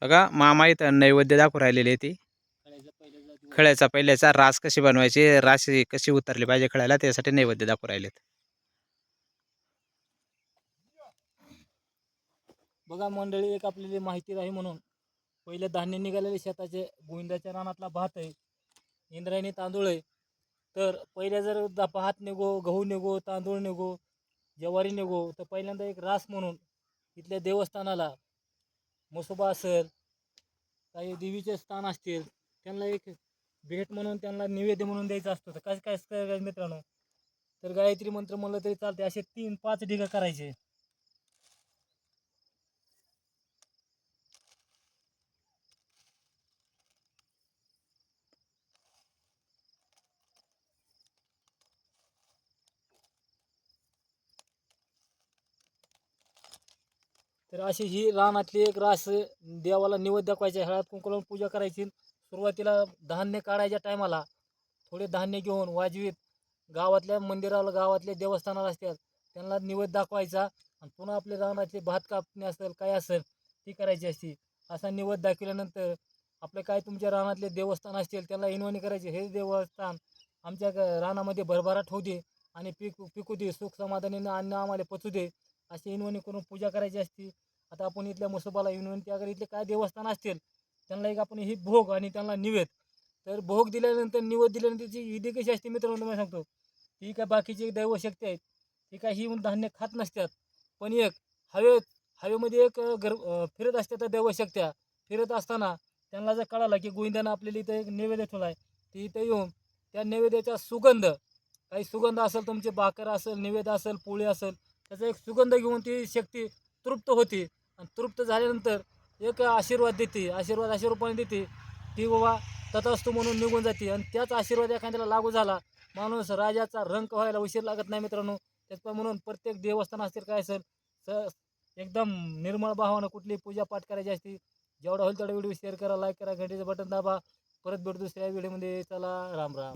बघा मामा इथं नैवेद्य दाखवू राहिलेली आहे ती. खळ्याचा पहिल्याचा रास कशी बनवायची रास कशी उतरली पाहिजे खळ्याला त्यासाठी नैवेद्य दाखवू राहिलेत. बघा मंडळी एक आपल्याला माहिती राही म्हणून. पहिले धान्य निघालेले शेताचे. गोविंदाच्या रानातला भात आहे. इंद्रायणी तांदूळ आहे. तर पहिले जर दा- भात निघो गहू निघो तांदूळ निघो ज्वारी निघो तर पहिल्यांदा एक रास म्हणून इथल्या देवस्थानाला मसोबा असेल काही देवीचे स्थान असतील त्यांना एक भेट म्हणून त्यांना निवेद्य म्हणून द्यायचं असतं. तर काय काय मित्रांनो? तर गायत्री मंत्र म्हणलं तरी चालते असे तीन पाच ढिगा करायचे. तर अशी ही रानातली एक रास देवाला निवेद दाखवायचे हळद कुंकू पूजा करायची. सुरुवातीला धान्य काढायच्या टायमाला थोडे धान्य घेऊन वाजवीत. गावातल्या मंदिराला गावातल्या देवस्थानाला असतात त्यांना निवेद दाखवायचा. आणि पुन्हा आपले रानातले भात कापणे असेल काय असेल ती करायची असती असा निवद दाखवल्यानंतर आपले काय तुमच्या रानातले देवस्थान असतील त्यांना इन्वणी करायचे. हे देवस्थान आमच्या रानामध्ये भरभराट होऊ दे आणि पीक पिकू दे सुख समाधानीनं अन्न आम्हाला पचू दे. अशी इनवणी करून पूजा करायची असती आता आपण इथल्या मसोबाला विनंती अगर इथले काय देवस्थान असतील त्यांना एक आपण ही भोग आणि त्यांना निवेद. तर भोग दिल्यानंतर निवेद दिल्यानंतर जी विधी कशी असते मित्रांनो तुम्हाला सांगतो. ती काय बाकीची दैवशक्ती आहेत. ती काही ही धान्य खात नसतात. पण एक हवे हवेमध्ये एक गर फिरत असतात त्या दैवशक्त्या. फिरत असताना त्यांना जर कळालं की गोविंदानं आपल्याला इथं एक नैवेद्य ठेवला आहे ते इथं येऊन त्या नैवेद्याचा सुगंध काही सुगंध असेल तुमचे भाकर असेल नैवेद्य असेल पोळी असेल त्याचा एक सुगंध घेऊन ती शक्ती तृप्त होते. आणि तृप्त झाल्यानंतर एक आशीर्वाद देते आशीर्वाद अशा देते. ती बाबा तथास्तू म्हणून निघून जाते. आणि त्याच आशीर्वाद एखाद्याला लागू झाला माणूस राजाचा रंक व्हायला उशीर लागत नाही मित्रांनो. त्याच म्हणून प्रत्येक देवस्थान असतील काय असेल स एकदम निर्मळ भावानं कुठली पूजा पाठ करायची असती जेवढा होईल तेवढा व्हिडिओ शेअर करा लाईक करा घंटेचं बटन दाबा. परत भेट दुसऱ्या व्हिडिओमध्ये चला राम राम.